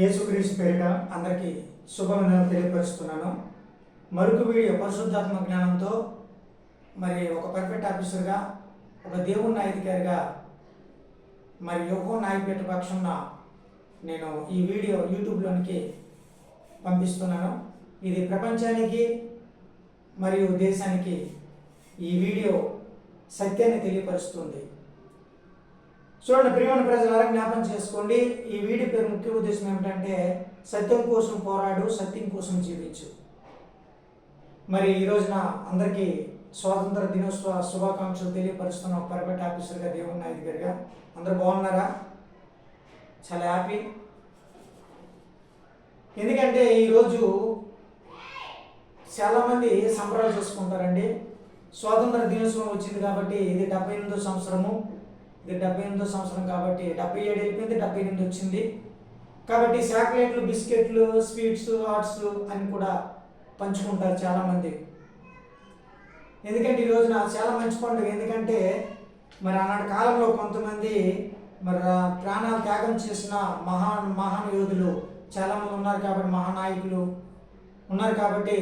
యేసుక్రీస్తు పేరిట అందరికీ శుభవందనలు తెలియపరుస్తున్నాను. మరొక వీడియో పరిశుద్ధాత్మ జ్ఞానంతో మరి ఒక పర్ఫెక్ట్ ఆఫీసర్గా ఒక దేవుని అధికారిగా మరి యువ నాయకుపేట పక్షంన నేను ఈ వీడియో యూట్యూబ్లోనికి పంపిస్తున్నాను. ఇది ప్రపంచానికి మరియు దేశానికి ఈ వీడియో సత్యాన్ని తెలియపరుస్తుంది. చూడండి ప్రియమైన ప్రజలారా జ్ఞాపకం చేసుకోండి. ఈ వీడియో పేరు ముఖ్య ఉద్దేశం ఏమిటంటే సత్యం కోసం పోరాడు సత్యం కోసం జీవించు. మరి ఈ రోజున అందరికీ స్వాతంత్ర దినోత్సవ శుభాకాంక్షలు తెలియపరుస్తున్న ఒక పర్ఫెక్ట్ ఆఫీసర్గా దేవుని నాయుడు గారిగా. అందరూ బాగున్నారా? చాలా హ్యాపీ. ఎందుకంటే ఈరోజు చాలామంది సంబరాలు చేసుకుంటారండి. స్వాతంత్ర దినోత్సవం వచ్చింది కాబట్టి ఇది డెబ్బై ఎనిమిదో సంవత్సరము. ఇది డెబ్బై ఎనిమిదో సంవత్సరం కాబట్టి డెబ్బై ఏడు వెళ్ళిపోయింది డెబ్బై ఎనిమిది వచ్చింది. కాబట్టి చాక్లెట్లు బిస్కెట్లు స్వీట్స్ హాట్స్ అని కూడా పంచుకుంటారు చాలామంది. ఎందుకంటే ఈ రోజున చాలా మంచి పండుగ. ఎందుకంటే మరి ఆనాటి కాలంలో కొంతమంది మరి ప్రాణాలు త్యాగం చేసిన మహా మహాన్ యోధులు చాలామంది ఉన్నారు కాబట్టి మహానాయకులు ఉన్నారు కాబట్టి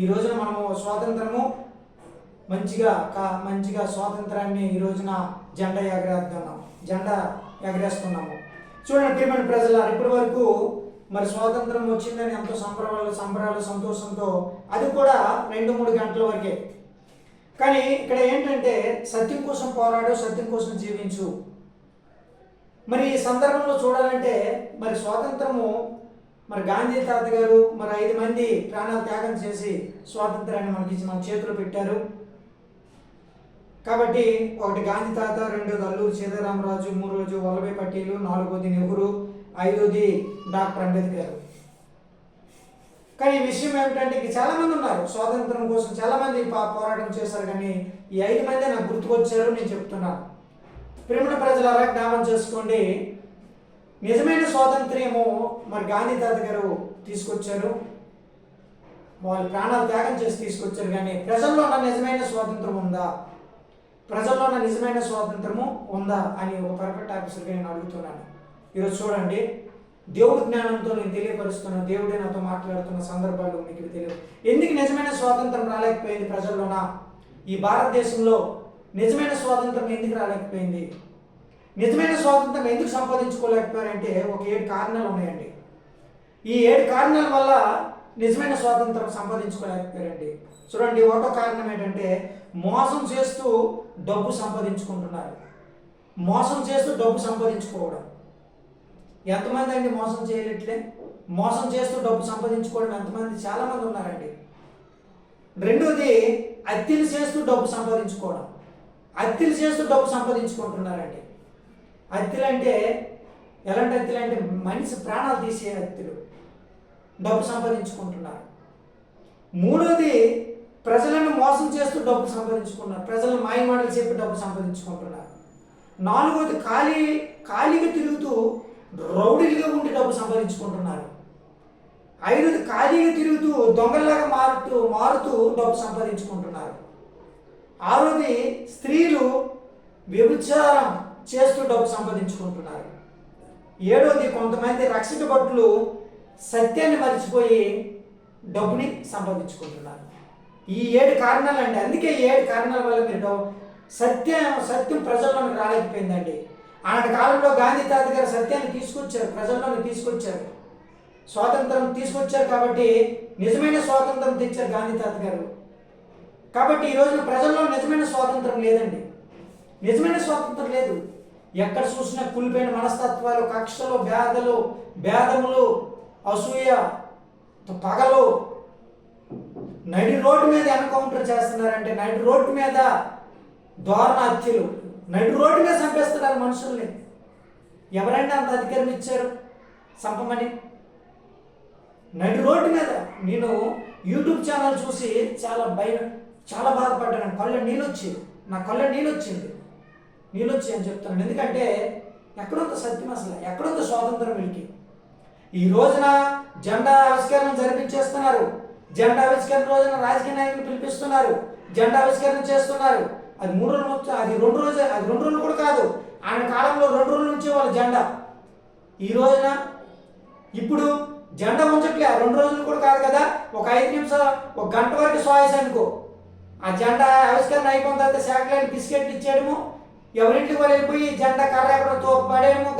ఈ రోజున మనము స్వాతంత్రము మంచిగా కా మంచిగా స్వాతంత్రాన్ని ఈ రోజున జెండా ఎగరేద్దాం జెండా ఎగరేస్తున్నాము. చూడండి ప్రియమైన ప్రజలు ఇప్పటి వరకు మరి స్వాతంత్రం వచ్చిందని ఎంతో సంబరాలు సంబరాలు సంతోషంతో అది కూడా రెండు మూడు గంటల వరకే. కానీ ఇక్కడ ఏంటంటే సత్యం కోసం పోరాడు సత్యం కోసం జీవించు. మరి ఈ సందర్భంలో చూడాలంటే మరి స్వాతంత్రము మరి గాంధీ తాత గారు మరి ఐదు మంది ప్రాణాలు త్యాగం చేసి స్వాతంత్రాన్ని మనకి మన చేతిలో పెట్టారు. కాబట్టి ఒకటి గాంధీ తాత రెండోది అల్లూరు సీతారామరాజు మూడోది వల్లభాయ్ పటేలు నాలుగోది నెహ్రూ ఐదోది డాక్టర్ అంబేద్కర్ కానీ ఈ విషయం ఏమిటంటే ఇక చాలామంది ఉన్నారు. స్వాతంత్రం కోసం చాలామంది పా- పోరాటం చేశారు కానీ ఈ ఐదు మంది నాకు గుర్తుకొచ్చారు నేను చెప్తున్నాను. ప్రేమణ ప్రజలారా జ్ఞాపం చేసుకోండి. నిజమైన స్వాతంత్ర్యము మరి గాంధీ తాత గారు తీసుకొచ్చారు. వాళ్ళు ప్రాణాలు త్యాగం చేసి తీసుకొచ్చారు కానీ ప్రజల్లో ఉన్న నిజమైన స్వాతంత్రం ఉందా? ప్రజల్లో ఉన్న నిజమైన స్వాతంత్రము ఉందా అని ఒక పర్ఫెక్ట్ ఆఫీసర్గా నేను అడుగుతున్నాను. ఈరోజు చూడండి దేవుడి జ్ఞానంతో నేను తెలియపరుస్తున్న దేవుడే నాతో మాట్లాడుతున్న సందర్భాలు మీకు తెలియదు. ఎందుకు నిజమైన స్వాతంత్రం రాలేకపోయింది ప్రజల్లోన? ఈ భారతదేశంలో నిజమైన స్వాతంత్రం ఎందుకు రాలేకపోయింది? నిజమైన స్వాతంత్రం ఎందుకు సంపాదించుకోలేకపోయారంటే ఒక ఏడు కారణాలు ఉన్నాయండి. ఈ ఏడు కారణాల వల్ల నిజమైన స్వాతంత్రం సంపాదించుకోలేకపోయారండి. చూడండి ఒకటో కారణం ఏంటంటే మోసం చేస్తూ డబ్బు సంపాదించుకుంటున్నారు. మోసం చేస్తూ డబ్బు సంపాదించుకోవడం. ఎంతమంది అండి మోసం చేయలేట్లే? మోసం చేస్తూ డబ్బు సంపాదించుకోవడం ఎంతమంది? చాలామంది ఉన్నారండి. రెండోది అత్తిలు చేస్తూ డబ్బు సంపాదించుకోవడం. అత్తిలు చేస్తూ డబ్బు సంపాదించుకుంటున్నారండి. అత్తిలు అంటే ఎలాంటి అత్తిలు అంటే మనిషి ప్రాణాలు తీసే అత్తిలు డబ్బు సంపాదించుకుంటున్నారు. మూడోది ప్రజలను మోసం చేస్తూ డబ్బు సంపాదించుకున్నారు. ప్రజలను మాయమాటలు చెప్పి డబ్బు సంపాదించుకుంటున్నారు. నాలుగోది ఖాళీ ఖాళీగా తిరుగుతూ రౌడీలుగా ఉండి డబ్బు సంపాదించుకుంటున్నారు. ఐదోది ఖాళీగా తిరుగుతూ దొంగల్లాగా మారుతూ మారుతూ డబ్బు సంపాదించుకుంటున్నారు. ఆరోది స్త్రీలు వ్యభిచారం చేస్తూ డబ్బు సంపాదించుకుంటున్నారు. ఏడోది కొంతమంది రక్షక భటులు సత్యాన్ని మర్చిపోయి డబ్బుని సంపాదించుకుంటున్నారు. ఈ ఏడు కారణాలండి. అందుకే ఈ ఏడు కారణాల వల్ల మీరు సత్యం సత్యం ప్రజల్లోకి రాలేకపోయిందండి. ఆనాటి కాలంలో గాంధీ తాత గారు సత్యాన్ని తీసుకొచ్చారు ప్రజల్లోకి తీసుకొచ్చారు. స్వాతంత్రం తీసుకొచ్చారు కాబట్టి నిజమైన స్వాతంత్రం తెచ్చారు గాంధీ తాత గారు. కాబట్టి ఈ రోజున ప్రజల్లో నిజమైన స్వాతంత్రం లేదండి. నిజమైన స్వాతంత్రం లేదు. ఎక్కడ చూసినా కులిపోయిన మనస్తత్వాలు కక్షలు భేదలు భేదములు అసూయ పగలు నడి రోడ్డు మీద ఎన్కౌంటర్ చేస్తున్నారంటే నడి రోడ్డు మీద దారుణ హత్యలు నడి రోడ్డు మీద చంపేస్తున్నారు మనుషుల్ని. ఎవరైనా అంత అధికారం ఇచ్చారు? చంపమని. నడి రోడ్డు మీద నేను యూట్యూబ్ ఛానల్ చూసి చాలా భయం చాలా బాధపడ్డాను. కళ్ళ నీళ్ళు వచ్చింది నా కళ్ళ నీళ్ళు వచ్చింది నీళ్ళు వచ్చి అని చెప్తున్నాను. ఎందుకంటే ఎక్కడొంత సత్యం అసలు? ఎక్కడొంత స్వాతంత్రం వీళ్ళకి? ఈ రోజున జెండా ఆవిష్కరణ జరిపించేస్తున్నారు. జెండా ఆవిష్కరణ రోజున రాజకీయ నాయకులు పిలిపిస్తున్నారు. జెండా ఆవిష్కరణ చేస్తున్నారు. అది మూడు రోజులు అది రెండు రోజులు అది రెండు రోజులు కూడా కాదు. ఆయన కాలంలో రెండు రోజుల నుంచి వాళ్ళ జెండా. ఈ రోజున ఇప్పుడు జెండా ఉంచట్లే రెండు రోజులు కూడా కాదు కదా. ఒక ఐదు నిమిషాలు ఒక గంట వరకు సోయస్ అనుకో. ఆ జెండా ఆవిష్కరణ అయిపోయిన తర్వాత శాఖలని బిస్కెట్లు ఇచ్చేయడము. ఎవరింటికి వాళ్ళు వెళ్ళిపోయి జెండా కర్ర ఎక్కడో తో పడేయడము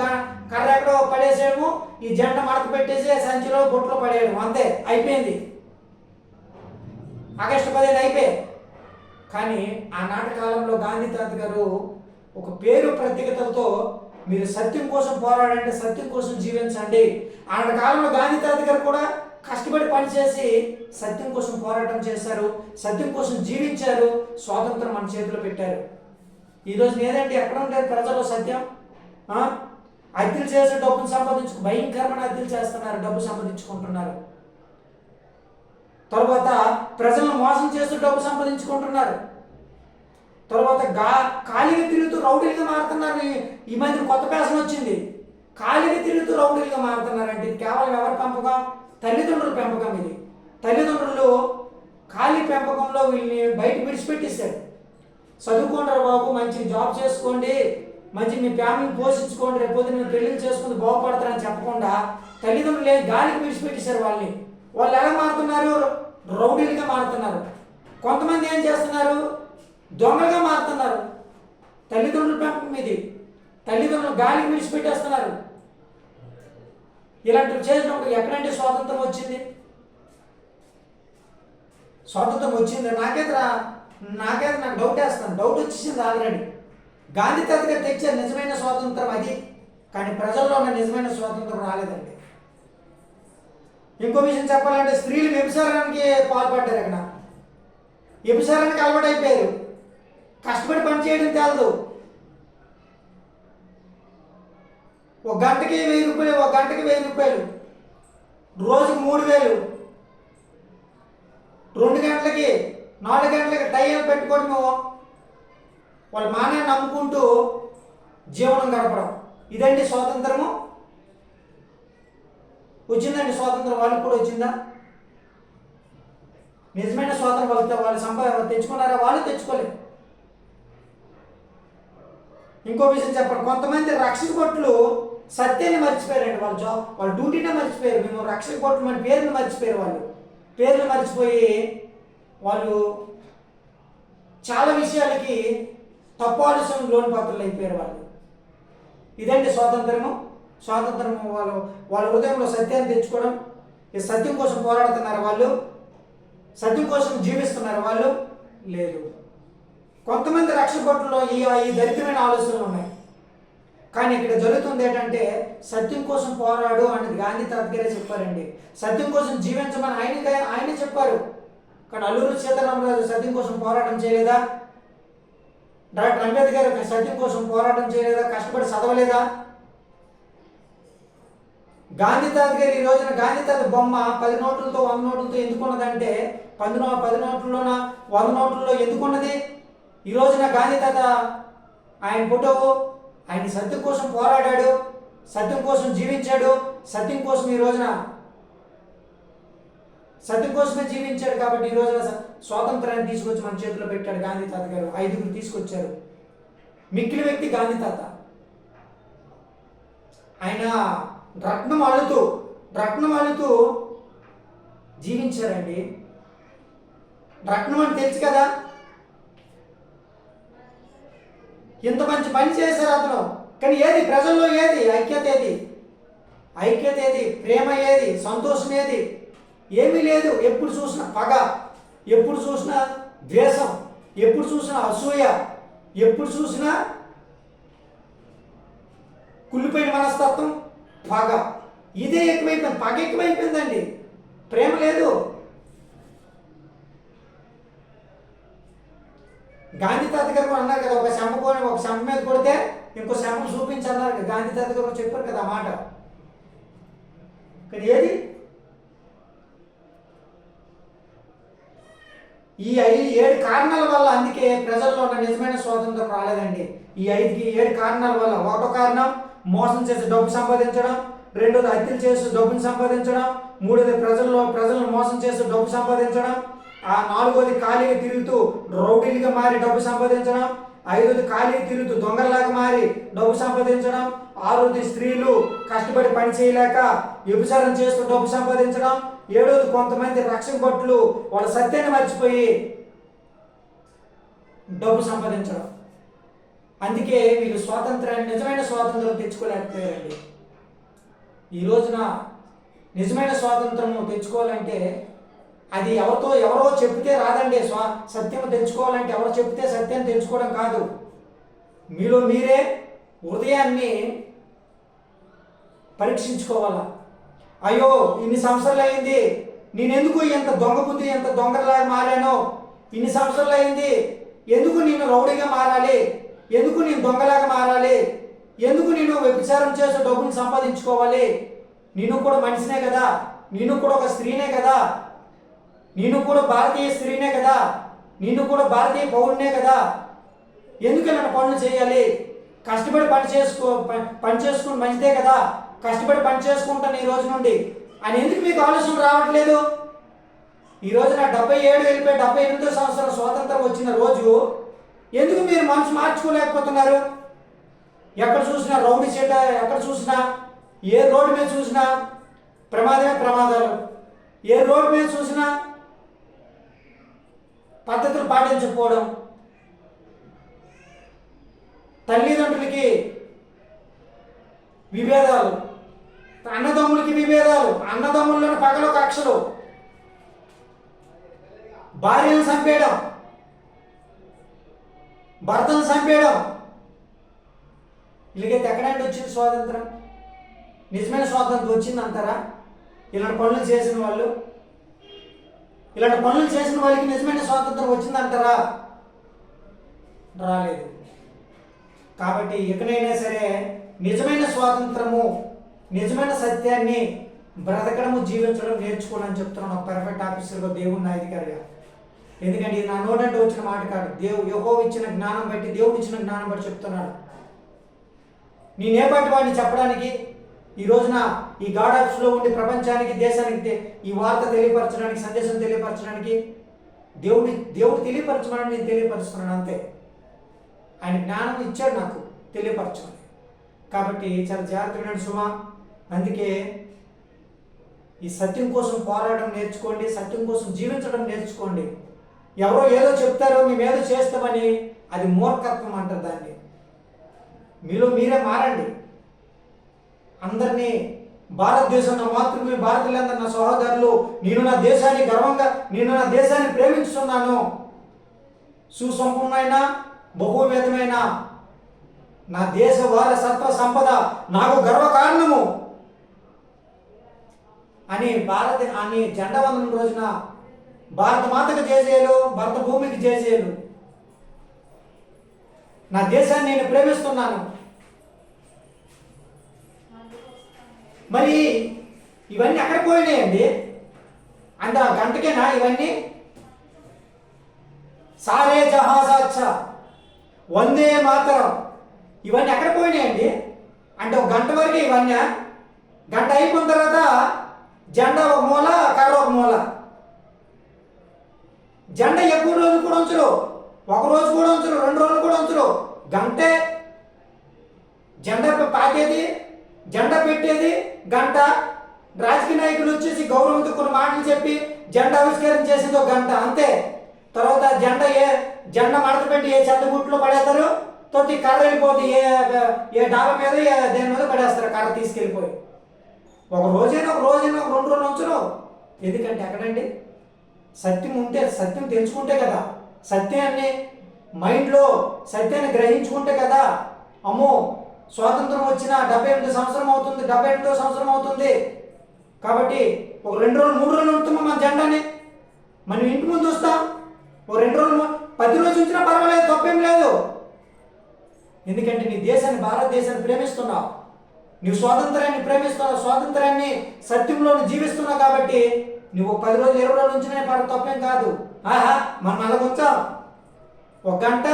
కర్ర ఎక్కడో పడేసేయడము. ఈ జెండా మడత పెట్టేసి సంచిలో బొట్లో పడేయడం అంతే అయిపోయింది. ఆగస్టు పదిహేను అయిపోయి కానీ ఆనాటి కాలంలో గాంధీ తాత గారు ఒక పేరు ప్రత్యేకతలతో మీరు సత్యం కోసం పోరాడండి సత్యం కోసం జీవించండి. ఆనాటి కాలంలో గాంధీ తాత గారు కూడా కష్టపడి పనిచేసి సత్యం కోసం పోరాటం చేశారు సత్యం కోసం జీవించారు స్వాతంత్రం మన చేతిలో పెట్టారు. ఈరోజు ఏదంటే ఎక్కడ ఉంటారు ప్రజలు సత్యం? హత్యలు అద్దెలు చేసి డబ్బును సంపాదించుకు భయంకరమైన అద్దెలు చేస్తున్నారు డబ్బు సంపాదించుకుంటున్నారు. తర్వాత ప్రజలను మోసం చేస్తూ డబ్బు సంపాదించుకుంటున్నారు. తర్వాత గా ఖాళీగా తిరుగుతూ రౌడీలుగా మారుతున్నారు. ఈ- మధ్య కొత్త ఫ్యాషన్ వచ్చింది. ఖాళీగా తిరుగుతూ రౌడీలుగా మారుతున్నారంటే కేవలం ఎవరి పెంపకం? తల్లిదండ్రుల పెంపకం ఇది. తల్లిదండ్రులు ఖాళీ పెంపకంలో వీళ్ళని బయట విడిచిపెట్టిస్తారు చదువుకుంటారు బాబు మంచి జాబ్ చేసుకోండి మంచి మీ ఫ్యామిలీని పోషించుకోండి రేపు పొద్దున్న పెళ్ళిళ్ళు చేసుకుని బాగుపడతారని చెప్పకుండా తల్లిదండ్రులు గాలికి విడిచిపెట్టేశారు వాళ్ళని. వాళ్ళు ఎలా మారుతున్నారు? రౌడీలుగా మారుతున్నారు. కొంతమంది ఏం చేస్తున్నారు? దొంగలుగా మారుతున్నారు. తల్లిదండ్రుల పెంపకం ఇది తల్లిదండ్రులు గాలికి విడిచిపెట్టేస్తున్నారు. ఇలాంటివి చేసినప్పుడు ఎక్కడంటే స్వాతంత్రం వచ్చింది? స్వాతంత్రం వచ్చింది. నాకైతే రా నాకైతే నాకు డౌట్ వేస్తాను డౌట్ వచ్చేసింది ఆల్రెడీ. గాంధీ తాత తెచ్చే నిజమైన స్వాతంత్రం అది. కానీ ప్రజల్లో ఉన్న నిజమైన స్వాతంత్రం రాలేదండి. ఇంకో విషయం చెప్పాలంటే స్త్రీలు వ్యభిచారానికి పాల్పడ్డారు ఇక్కడ వ్యభిచారానికి అలవాటు అయిపోయారు కష్టపడి పని చేయడం ఒక గంటకి వెయ్యి రూపాయలు ఒక గంటకి వెయ్యి రూపాయలు. రోజుకి మూడు వేలు. రెండు గంటలకి నాలుగు గంటలకి టైం పెట్టుకోవడము వాళ్ళు వాళ్ళ మానే నమ్ముకుంటూ జీవనం గడపడం. ఇదండి స్వాతంత్రము. వచ్చిందండి స్వాతంత్రం వాళ్ళకి కూడా వచ్చిందా? నిజమైన స్వాతంత్రం వాళ్ళతో వాళ్ళు సంపా తెచ్చుకున్నారా? వాళ్ళు తెచ్చుకోలేదు. ఇంకో విషయం చెప్పండి. కొంతమంది రక్షక భటులు సత్యాన్ని మర్చిపోయారండి వాళ్ళ జాబ్ వాళ్ళ డ్యూటీనే మర్చిపోయారు. మేము రక్షక భటులు మన పేర్లు మర్చిపోయారు వాళ్ళు. పేర్లు మర్చిపోయి వాళ్ళు చాలా విషయాలకి తప్పు ఆలోచన లోన్ పాత్రలు అయిపోయారు వాళ్ళు. ఇదండి స్వాతంత్రము. స్వాతంత్రం వాళ్ళు వాళ్ళ హృదయంలో సత్యాన్ని తెచ్చుకోవడం ఈ సత్యం కోసం పోరాడుతున్నారు వాళ్ళు సత్యం కోసం జీవిస్తున్నారు వాళ్ళు లేదు. కొంతమంది రక్షభటుల్లో ఈ ఈ దరిద్రమైన ఆలోచనలు ఉన్నాయి. కానీ ఇక్కడ జరుగుతుంది ఏంటంటే సత్యం కోసం పోరాడు అనేది గాంధీ తాత చెప్పారండి. సత్యం కోసం జీవించమని ఆయన ఆయనే చెప్పారు. కానీ అల్లూరు సీతారామరాజు సత్యం కోసం పోరాటం చేయలేదా? డాక్టర్ అంబేద్కర్ సత్యం కోసం పోరాటం చేయలేదా? కష్టపడి చదవలేదా? గాంధీ తాత గారు ఈ రోజున గాంధీ తాత బొమ్మ పది నోట్లతో వంద నోట్లతో ఎందుకున్నదంటే పది నో పది నోట్లలోన వంద నోట్లలో ఎందుకున్నది? ఈ రోజున గాంధీ తాత ఆయన ఫోటో ఆయన సత్యం కోసం పోరాడాడు సత్యం కోసం జీవించాడు సత్యం కోసం ఈ రోజున సత్యం కోసమే జీవించాడు కాబట్టి ఈ రోజున స్వాతంత్రాన్ని తీసుకొచ్చి మన చేతిలో పెట్టాడు గాంధీ తాత గారు ఐదుగురు తీసుకొచ్చారు. మిక్కిలి వ్యక్తి గాంధీ తాత ఆయన రత్నం అడుతూ రత్నం అడుతూ జీవించారండి. రత్నం అని తెలుసు కదా? ఇంత మంచి పని చేశారు అతను. కానీ ఏది ప్రజల్లో ఏది? ఐక్యత ఏది? ఐక్యత ఏది? ప్రేమ ఏది? సంతోషం ఏది? ఏమీ లేదు. ఎప్పుడు చూసినా పగ ఎప్పుడు చూసినా ద్వేషం ఎప్పుడు చూసినా అసూయ ఎప్పుడు చూసినా కుళ్ళిపోయిన మనస్తత్వం పగ. ఇదే ఎక్కువైపోయింది పగ ఎక్కువైపోయిందండి ప్రేమ లేదు. గాంధీ తాత గారు అన్నారు కదా ఒక శంప కొని ఒక శంప మీద కొడితే ఇంకో శంప చూపించన్నారు కదా గాంధీ తాత గారు చెప్పారు కదా ఆ మాట. కానీ ఏది? ఈ ఐదు ఏడు కారణాల వల్ల అందుకే ప్రజల్లో ఉన్న నిజమైన స్వాతంత్రం రాలేదండి. ఈ ఐదుకి ఏడు కారణాల వల్ల ఒకటో కారణం మోసం చేసి డబ్బు సంపాదించడం రెండోది హత్యలు చేసి డబ్బును సంపాదించడం మూడోది ప్రజల్లో ప్రజలను మోసం చేసి డబ్బు సంపాదించడం ఆ నాలుగోది ఖాళీగా తిరుగుతూ రౌడీలుగా మారి డబ్బు సంపాదించడం ఐదోది ఖాళీ తిరుగుతూ దొంగలాగా మారి డబ్బు సంపాదించడం ఆరోది స్త్రీలు కష్టపడి పని చేయలేక వ్యభిచారం చేస్తూ డబ్బు సంపాదించడం ఏడోది కొంతమంది రక్షణ భట్లు వాళ్ళ సత్యాన్ని మర్చిపోయి డబ్బు సంపాదించడం. అందుకే వీళ్ళు స్వాతంత్రాన్ని నిజమైన స్వాతంత్రం తెచ్చుకోలేకపోయారండి. ఈ రోజున నిజమైన స్వాతంత్రము తెచ్చుకోవాలంటే అది ఎవరితో ఎవరో చెప్తే రాదండి. స్వా సత్యం తెచ్చుకోవాలంటే ఎవరో చెప్తే సత్యం తెచ్చుకోవడం కాదు. మీలో మీరే హృదయాన్ని పరీక్షించుకోవాలా? అయ్యో ఇన్ని సంవత్సరాలు అయింది. నేనెందుకు ఎంత దొంగ బుద్ధి ఎంత దొంగలాగా మారానో? ఇన్ని సంవత్సరాలు అయింది. ఎందుకు నేను రౌడీగా మారాలి? ఎందుకు నేను దొంగలాగా మారాలి? ఎందుకు నేను వ్యభిచారం చేసి డబ్బులు సంపాదించుకోవాలి? నేను కూడా మనిషినే కదా. నేను కూడా ఒక స్త్రీనే కదా. నేను కూడా భారతీయ స్త్రీనే కదా. నేను కూడా భారతీయ పౌరునే కదా. ఎందుకు ఇలాంటి పనులు చేయాలి? కష్టపడి పని చేసుకో పని చేసుకుని మంచిదే కదా. కష్టపడి పని చేసుకుంటాను ఈ రోజు నుండి. అని ఎందుకు మీకు ఆలోచన రావట్లేదు? ఈ రోజున డెబ్బై ఏడు వెళ్ళిపోయి డెబ్బై ఎనిమిదో సంవత్సరం స్వాతంత్రం వచ్చిన రోజు ఎందుకు మీరు మనసు మార్చుకోలేకపోతున్నారు? ఎక్కడ చూసినా రౌడీ చెడ్డ ఎక్కడ చూసినా ఏ రోడ్డు మీద చూసినా ప్రమాదమే ప్రమాదాలు. ఏ రోడ్డు మీద చూసినా పద్ధతులు పాటించకపోవడం. తల్లిదండ్రులకి విభేదాలు అన్నదమ్ములకి విభేదాలు అన్నదమ్ముల్లోని పగలు కక్షలు భార్యను చంపేయడం. భర్తను చంపేయడం. ఇలాగైతే ఎక్కడంటే వచ్చింది స్వాతంత్రం. నిజమైన స్వాతంత్రం వచ్చింది అంటారా ఇలాంటి పనులు చేసిన వాళ్ళు. ఇలాంటి పనులు చేసిన వాళ్ళకి నిజమైన స్వాతంత్రం వచ్చిందంటారా? రాలేదు. కాబట్టి ఎక్కడైనా సరే నిజమైన స్వాతంత్రము నిజమైన సత్యాన్ని బ్రతకడము జీవించడం నేర్చుకోవడం చెప్తున్నాను. ఒక పర్ఫెక్ట్ ఆఫీసర్గా దేవుడు నా అధికారిగా ఎందుకంటే ఇది నా నోటంటే వచ్చిన మాట కాదు. దేవుడు యహో ఇచ్చిన జ్ఞానం బట్టి దేవుడు ఇచ్చిన జ్ఞానం బట్టి చెప్తున్నాడు. నేనేపాటి వాడిని చెప్పడానికి ఈ రోజున ఈ గాడాప్స్లో ఉండి ప్రపంచానికి దేశానికి ఈ వార్త తెలియపరచడానికి సందేశం తెలియపరచడానికి దేవుడి దేవుడు తెలియపరచమని నేను తెలియపరుస్తున్నాను అంతే. ఆయన జ్ఞానం ఇచ్చాడు నాకు తెలియపరచమని. కాబట్టి చాలా జాగ్రత్తగా సుమా. అందుకే ఈ సత్యం కోసం పోరాడడం నేర్చుకోండి సత్యం కోసం జీవించడం నేర్చుకోండి. ఎవరో ఏదో చెప్తారో మేమేదో చేస్తామని అది మూర్ఖత్వం అంటారు దాన్ని. మీలో మీరే మారండి. అందరినీ భారతదేశం నా మాతృభూమి భారతీయులందరూ నా సహోదరులు నేను నా దేశాన్ని గర్వంగా నేను నా దేశాన్ని ప్రేమించుతున్నాను. సుసంపన్నమైన బహువేదమైన నా దేశ వారసత్వ సంపద నాకు గర్వకారణము అని భారత అని జెండా వందనం రోజున భారత మాతకు జేజేలు భరత భూమికి జేజేలు నా దేశాన్ని నేను ప్రేమిస్తున్నాను. మరి ఇవన్నీ ఎక్కడ పోయినాయండి? అంటే ఆ గంటకేనా ఇవన్నీ? సారే జహాజాచ్చ వందే మాతరం. ఇవన్నీ ఎక్కడ పోయినాయండి? అంటే ఒక గంట వరకు ఇవన్నీ. గంట అయిపోయిన తర్వాత జెండా ఒక మూల కర్ర ఒక మూల జెండా ఎక్కువ రోజులు కూడా ఉంచరు ఒక రోజు కూడా ఉంచరు రెండు రోజులు కూడా ఉంచరు. గంటే జెండా పాకేది జెండా పెట్టేది గంట రాజకీయ నాయకులు వచ్చేసి గౌరవంతో కొన్ని మాటలు చెప్పి జెండా ఆవిష్కరణ చేసేది ఒక గంట అంతే. తర్వాత జెండా ఏ జెండా మడత పెట్టి ఏ చెత్త గుట్లో పడేస్తారు? తోటి కర్ర వెళ్ళిపోద్ది ఏ ఏ డాబా మీద ఏ దేని మీద పడేస్తారు? కర్ర తీసుకెళ్ళిపోయి. ఒక రోజైనా ఒక రోజైనా ఒక రెండు రోజులు ఉంచరు. ఎందుకంటే ఎక్కడండి? సత్యం ఉంటే సత్యం తెలుసుకుంటే కదా. సత్యాన్ని మైండ్లో సత్యాన్ని గ్రహించుకుంటే కదా అమ్మో స్వాతంత్రం వచ్చిన డెబ్బై ఎనిమిది సంవత్సరం అవుతుంది డెబ్బై ఎనిమిదో సంవత్సరం అవుతుంది. కాబట్టి ఒక రెండు రోజులు మూడు రోజులు ఉంటున్నాం మన జెండాని? మనం ఇంటి ముందు వస్తాం. ఒక రెండు రోజులు పది రోజులు ఉంచినా పర్వాలేదు తప్పేం లేదు. ఎందుకంటే నీ దేశాన్ని భారతదేశాన్ని ప్రేమిస్తున్నావు. నువ్వు స్వాతంత్రాన్ని ప్రేమిస్తున్నావు స్వాతంత్రాన్ని సత్యంలో జీవిస్తున్నావు కాబట్టి నువ్వు ఒక పది రోజులు ఇరవై రోజులు ఉంచినా పర్వ తప్పేం కాదు. ఆహా మనం అలా ఉంచాం ఒక గంట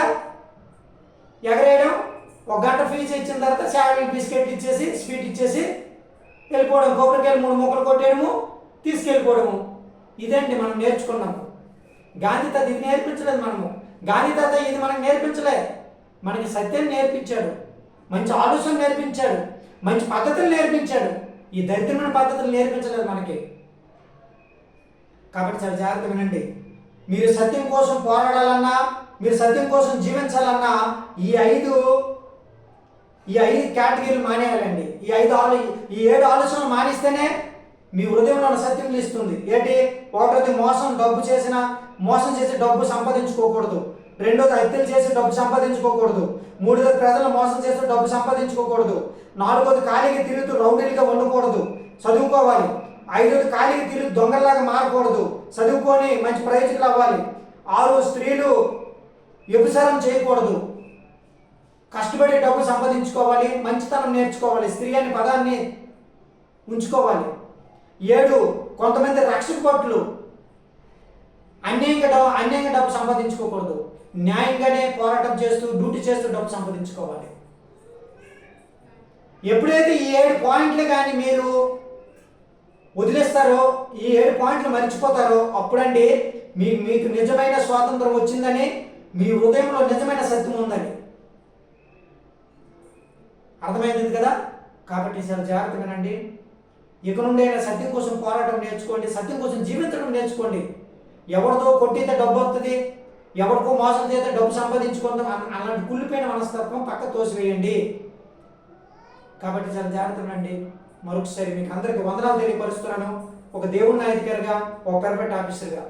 ఎగరేయడం ఒక గంట ఫీజు ఇచ్చిన తర్వాత శాలరీ బిస్కెట్ ఇచ్చేసి స్వీట్ ఇచ్చేసి వెళ్ళిపోవడం. కొబ్బరికాయలు మూడు ముక్కలు కొట్టేయడము తీసుకెళ్ళిపోవడము. ఇదండి మనం నేర్చుకున్నాము. గాంధీ తాత ఇది నేర్పించలేదు మనము. గాంధీ తాత ఇది మనకు నేర్పించలే. మనకి సత్యం నేర్పించాడు. మంచి ఆలోచన నేర్పించాడు. మంచి పద్ధతులు నేర్పించాడు. ఈ దరిద్రమైన పద్ధతులు నేర్పించలేదు మనకి. కాబట్టి చాలా జాగ్రత్త వినండి. మీరు సత్యం కోసం పోరాడాలన్నా మీరు సత్యం కోసం జీవించాలన్నా ఈ ఐదు ఈ ఐదు కేటగిరీలు మానేయాలండి. ఈ ఐదు ఆలో ఈ ఏడు ఆలోచనలు మానేస్తేనే మీ హృదయంలో ఉన్న సత్యం నిలుస్తుంది. ఏంటి? ఒకటోది మోసం డబ్బు చేసిన మోసం చేసి డబ్బు సంపాదించుకోకూడదు. రెండోది హత్యలు చేసి డబ్బు సంపాదించుకోకూడదు. మూడోది ప్రజలు మోసం చేస్తూ డబ్బు సంపాదించుకోకూడదు. నాలుగోది ఖాళీగా తిరుగుతూ రౌడీలుగా ఉండకూడదు. చదువుకోవాలి. ఐదోది ఖాళీగా తిరిగి దొంగలాగా మారకూడదు. చదువుకొని మంచి ప్రయోజకులు అవ్వాలి. ఆరు స్త్రీలు వ్యభిచారం చేయకూడదు. కష్టపడి డబ్బు సంపాదించుకోవాలి మంచితనం నేర్చుకోవాలి స్త్రీ అనే పదాన్ని ఉంచుకోవాలి. ఏడు కొంతమంది రక్షక కోట్లు అన్యాయంగా డబ్బు అన్యాయంగా డబ్బు సంపాదించుకోకూడదు. న్యాయంగానే పోరాటం చేస్తూ డ్యూటీ చేస్తూ డబ్బు సంపాదించుకోవాలి. ఎప్పుడైతే ఈ ఏడు పాయింట్లు కానీ మీరు వదిలేస్తారో ఈ ఏడు పాయింట్లు మర్చిపోతారో అప్పుడండి మీ మీకు నిజమైన స్వాతంత్రం వచ్చిందని మీ హృదయంలో నిజమైన సత్యం ఉందని. అర్థమైంది కదా? కాబట్టి చాలా జాగ్రత్తగా అండి ఇక నుండి అయినా సత్యం కోసం పోరాటం నేర్చుకోండి సత్యం కోసం జీవించడం నేర్చుకోండి. ఎవరితో కొట్టితే డబ్బు వస్తుంది ఎవరికో మోసం చేస్తే డబ్బు సంపాదించుకుందాం అలాంటి కుళ్ళిపోయిన మనస్తత్వం పక్క తోసివేయండి. కాబట్టి చాలా జాగ్రత్తగా అండి మరొకసారి మీకు అందరికీ వందనాలు తెలియపరుస్తున్నాను. ఒక దేవుడి నాయకుడిగా ఒక పెర్ఫెక్ట్ ఆఫీసర్గా.